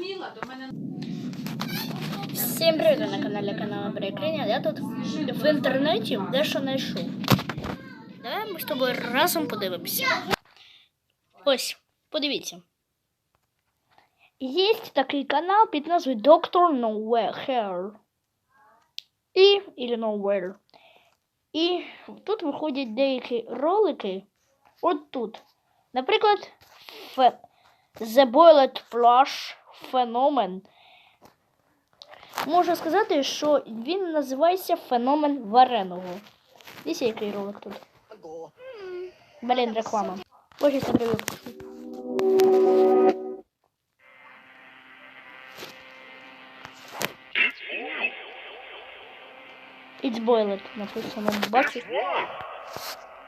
Міла, до мене Всім привіт ви на каналі каналу Перекриня. Я тут в інтернеті дещо знайшов. Давай ми з тобою разом подивимося. Ось, подивіться. Є такий канал під назвою Doctor Nowhere. І или Nowhere. І тут виходять деякі ролики. От тут. Наприклад, Фе- The Boiled Flush Phenomenon. Можу сказати, що він називається феномен вареного. Дивіться, який ролик тут. Блін, реклама. Ось я привів. It's boiled, написано. Бачиш?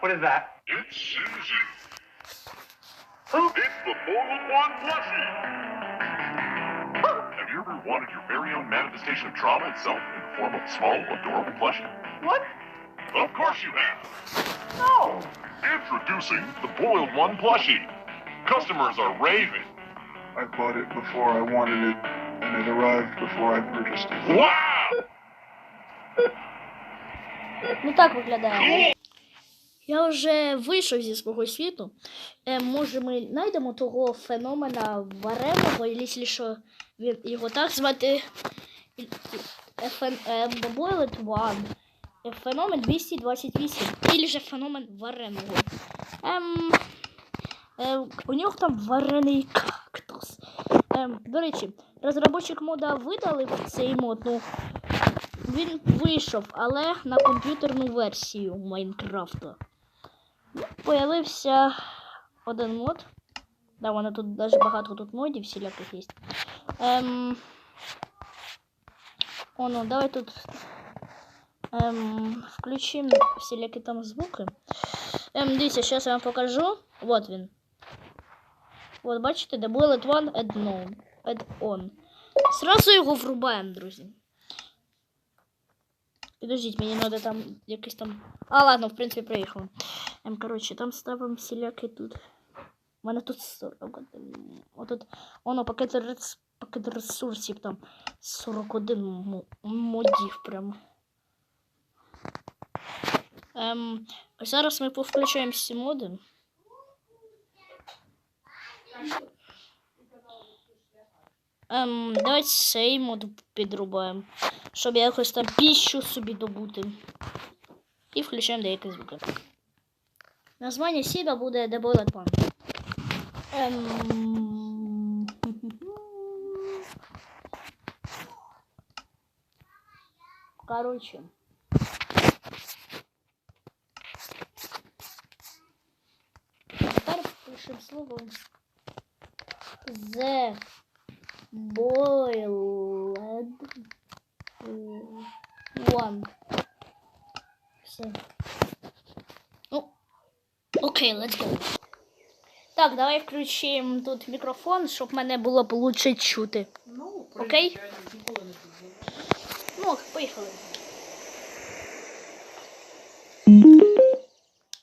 What is that? It's Susie. It's the Boiled One plushie. Have you ever wanted your very own manifestation of trauma itself in the form of a small, adorable plushie? What? Of course you have. No. Introducing the Boiled One plushie. Customers are raving. I bought it before I wanted it, and it arrived before I purchased it. Wow! Ну так виглядає. Я вже вийшов зі свого світу. Е, може, ми знайдемо того феномена вареного, якщо що він його так звати. Е, е, Boiled One. Е, Феномен 228. Или же феномен вареного. Ем, е, у нього там варений кактус. Ем, до речі, розробник мода видали цей мод, ну, він вийшов, але на комп'ютерну версію Майнкрафта. Ну, Появився один мод. Да, воно тут даже багато тут модів всіляких є. Ем... О, ну давай тут ем, включимо всілякі там звуки. Ем, дивіться, зараз я вам покажу. Вот він. Вот, бачите, The Bullet One Add-on. Add-on. Сразу його врубаємо, друзі. Підождіть, мені треба там якийсь там. А, ладно, в принципі, приїхав. Ем, коротше, там ставимо всілякі тут. У мене тут 41. Отут. Воно пакет, рец... пакет ресурсів там 41 мо- модів прямо. Ем, зараз ми повключаємо всі моди. Ем, давайте цей мод підрубаємо, щоб якось там піщу собі добути. І включаємо деякі звуки. Названня сіда буде The Boiled One. Ем... Короче. Тепер пишемо слово The Boiled One. Все. Ну, окей, let's go. Так, давай включимо тут мікрофон, щоб мене було б лучше чути. ну, Окей? Ну, поїхали.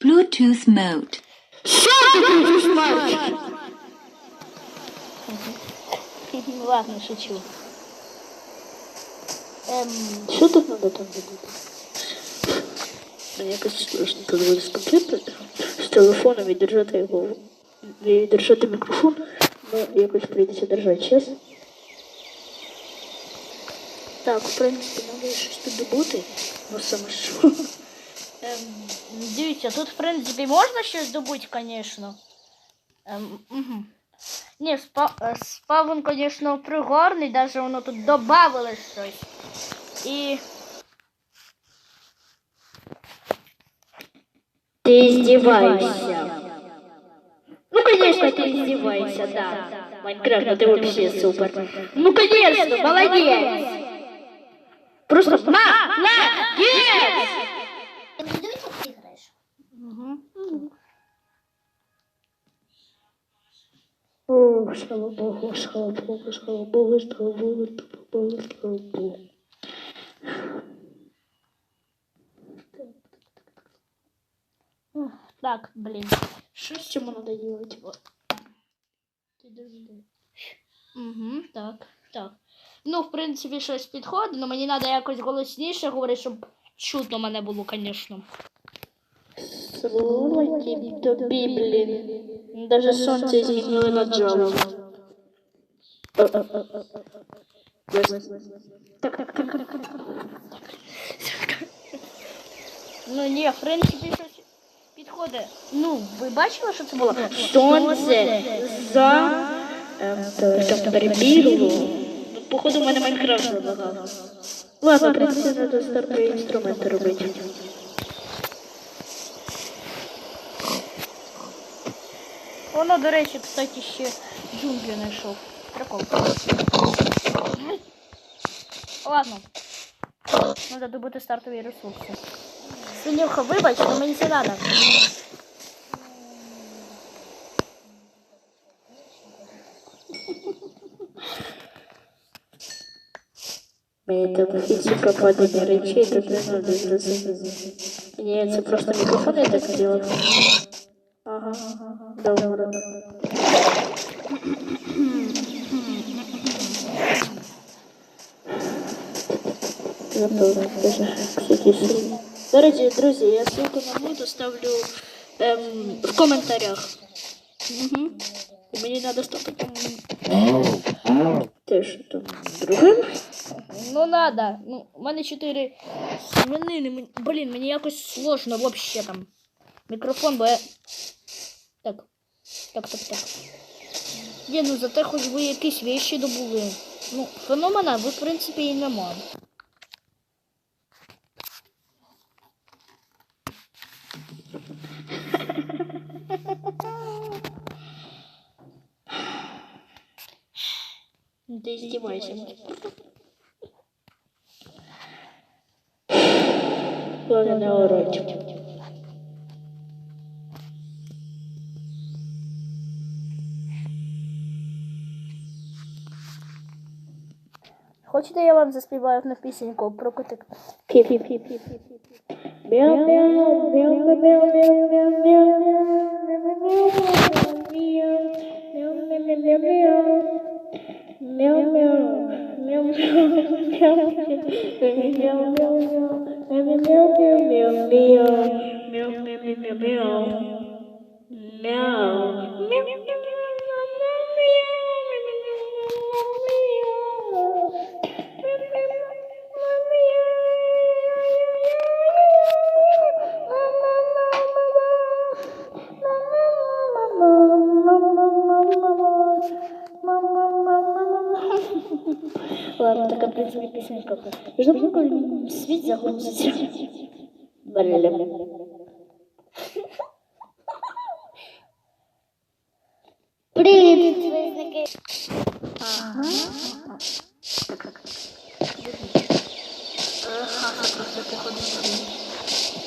Bluetooth mode. Ладно, шучу. Ем, що тут треба там робити? Якось страшно тут буде з комп'ютера, з телефоном і держати його, і держати мікрофон, ну, якось прийдеться держати час. Так, в принципі, треба щось тут добути, ну саме що. Ем, дивіться, тут, в принципі, можна щось добути, звісно. Ем, угу. Ні, спа, е, спавн, звісно, пригорний, навіть воно тут додавали щось. І. Ти издеваешься. Ну, конечно, ты издеваешься, да. Майнкрафт, ну ты вообще супер. Ну, конечно, молодец. Просто на, на, yes! О, слава Богу, слава Богу, слава Богу, слава Богу, слава Богу, слава Богу. Так, блин. Что с чем надо делать? Вот. Угу, так, так. Ну, в принципі, щось підходить, але мені треба якось голосніше говорити, щоб чутно мене було, звісно. Слава тобі, блін. Даже сонце змінили на джаву. Ну ні, в принципі, щось підходить. Ну, ви бачили, що це було? Сонце за ем, перебігу. Походу, в мене Майнкрафт залагав. Ладно, прийдеться треба старти інструменти робити. Воно, до речі, кстати, ще джунглі знайшов. Прикол. Ладно. Треба добути стартові ресурси. Свинюха, вибач, але мені це треба. Мені там фізика падання речей, тут не надо Ні, це просто мікрофон я так зробив. До речі, друзі, я ссылку на моду ставлю ем, в коментарях. Угу. Мені треба стати там. Теж там другим. Ну надо. Ну, у мене чотири свинини. Мені- Блін, мені якось сложно вообще там. Мікрофон, бо я. Так. Так, так, так. Ні, ну зате хоч ви якісь вещі добули. Ну, феномена ви, в принципі, і нема. Ты издевайся. Главное не орать. Хочете, я вам заспіваю на пісеньку про котик? Піп, Miau miau. Miau miau. Miau miau. Miau miau. Miau miau. така принцова пісенька. Вже коли світ загрузиться. Бля-бля-бля. Ага. Так, так. Ага, просто походу.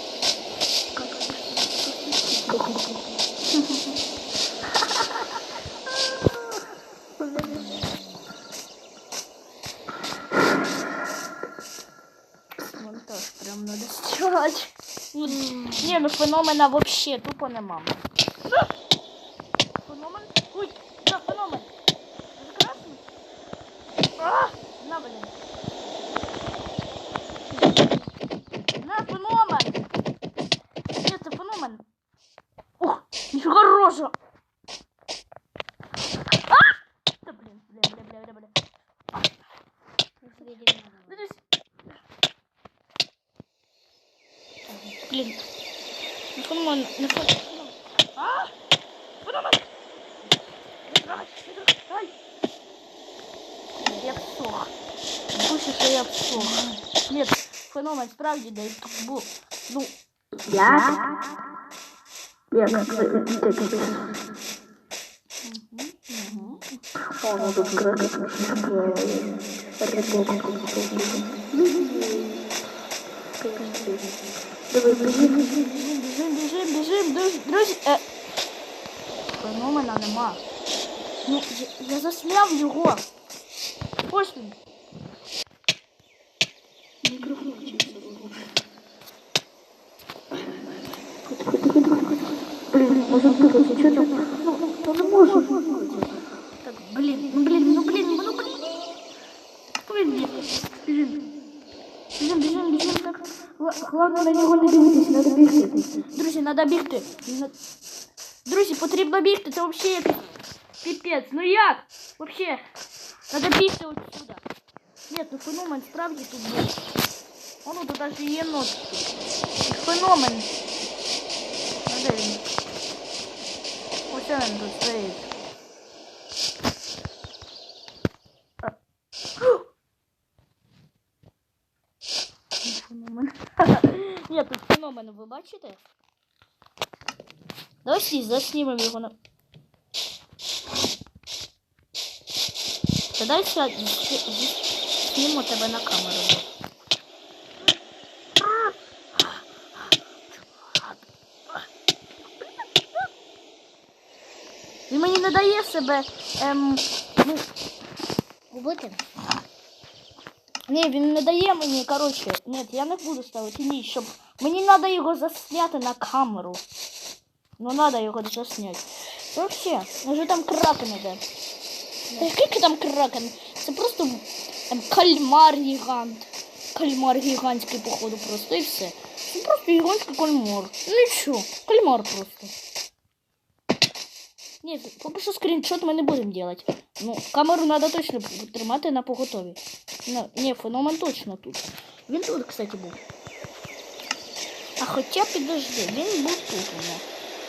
Ну феномена вообще тупо нема. Феномен? Ой, да, феномен. Прекрасно. А, на, блин. Я всох. Пише, що я всох. Ні, феномен справді десь був. Ну. Я? Я как Он тут грабит Давай, бежим, бежим, бежим, бежим, бежим, бежим, дружим, друзі. Феномена нема. Ну, я, я засняв його. Ось він. Мікрофон чимось Блін, може втикати, що там? Ну, то не ну блін, ну блін, ну блін. Хто він є? Біжим. Біжим, біжим, біжим, так. Головне на нього не дивитися, треба бігти. Друзі, треба бігти. Друзі, потрібно бігти, це взагалі якийсь піпець. Ну як? Вообще, треба бігти отсюда. Ні, ну феномен справді тут був. Воно тут навіть є нот. Феномен. А де він? Ось він тут стоїть. А. Феномен. Ні, тут феномен, ви бачите? Давай всі заснімемо його на. Та дай ся зніму тебе на камеру. Він мені не дає себе. Ем, ну, Убити? ні, він не дає мені, коротше. Ні, я не буду ставити ніч, щоб. Мені треба його засняти на камеру. Ну треба його засняти. Взагалі, вже там кракен іде. Та який там кракен? Це просто ем, кальмар гігант. Кальмар гігантський, походу, просто і все. Це просто гігантський кальмар. Ну і що? Кальмар просто. Ні, поки що скріншот ми не будемо робити. Ну, камеру треба точно тримати на поготові. Ну, ні, феномен точно тут. Він тут, кстати, був. А хоча підожди, він був тут у мене.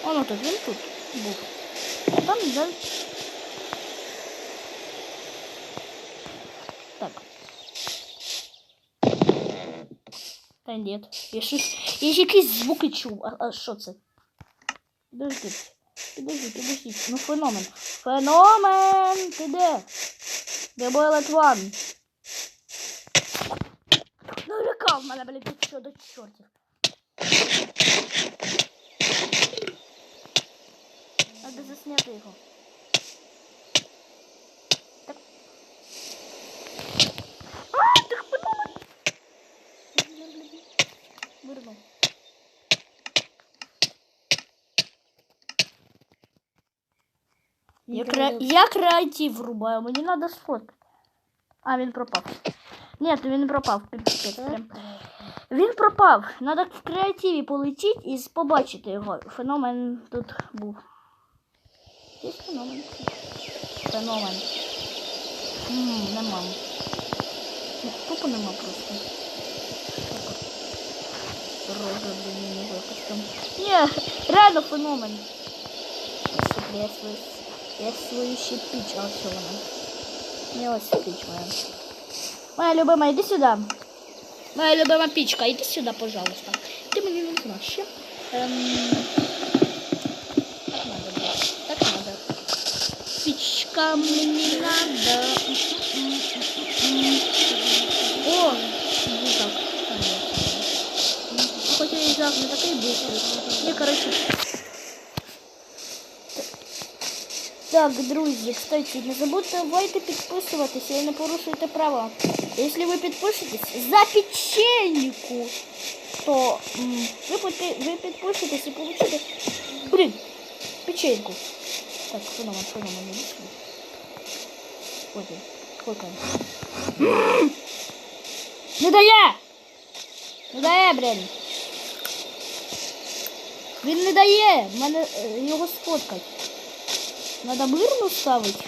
Воно тут, він тут був. А там далі. Та ні. Я щось. Я ж якісь звуки чув. А, а що це? Підожди. Підожди, підожди. Ну феномен. Феномен! Ти де? Де Бойлет Ван? Ну лякав мене, блядь, тут що до чортів. Надо засняти його. Так. А, так феномен! Я, Вирвав. Я, кре... я креатив врубаю, мені треба сфоткати. А, він пропав. Ні, він пропав. Він пропав. Надо в креативі полетіти і побачити його. Феномен тут був. Є феномен. Феномен. Ммм, нема. Тупо нема просто. Розроблені його якось там. Ні, реально феномен. Сука, я свою, я свою ще піч, а що вона? Не ось піч моя. Моя любима, иди сюда. Моя любима пічка, иди сюда, пожалуйста. Ты мне нужна ще. Эм... Так надо, да. Так надо. Пічка мені надо. О, ну так. А, ні. Хоча і жах не такий быстрий. Не, короче. Так, друзі, кстати, не забудьте підписуватися і не порушуйте права. Якщо ви підпишетесь за печеньку, то м, ви, підпи- ви підпишетесь і получите, блін, печеньку. Так, що нам, що нам не вийшло? Ось, він. сколько? М! Не дає! Не дає, блін! Він не дає! Мене е, його сфоткать. Надо мирно ставити.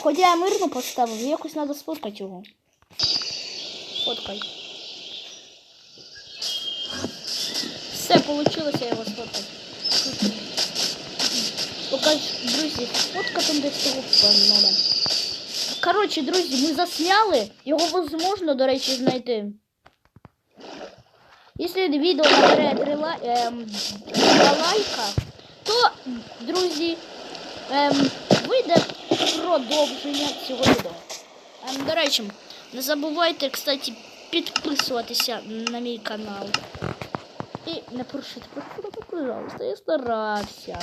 Хоча я мирно поставив, якось треба сфоткати його. Фоткай. Все, вийшло я його сфоткати. Покаж, друзі, фотка там десь того феномен. Коротше, друзі, ми засняли. Його возможно, до речі, знайти. Якщо відео набере 3 ла... ем, два лайка, то, друзі, ем, вийде продовження цього відео. Ем, до речі, не забувайте, кстати, підписуватися на мій канал. І не порушуйте, пожалуйста, я старався.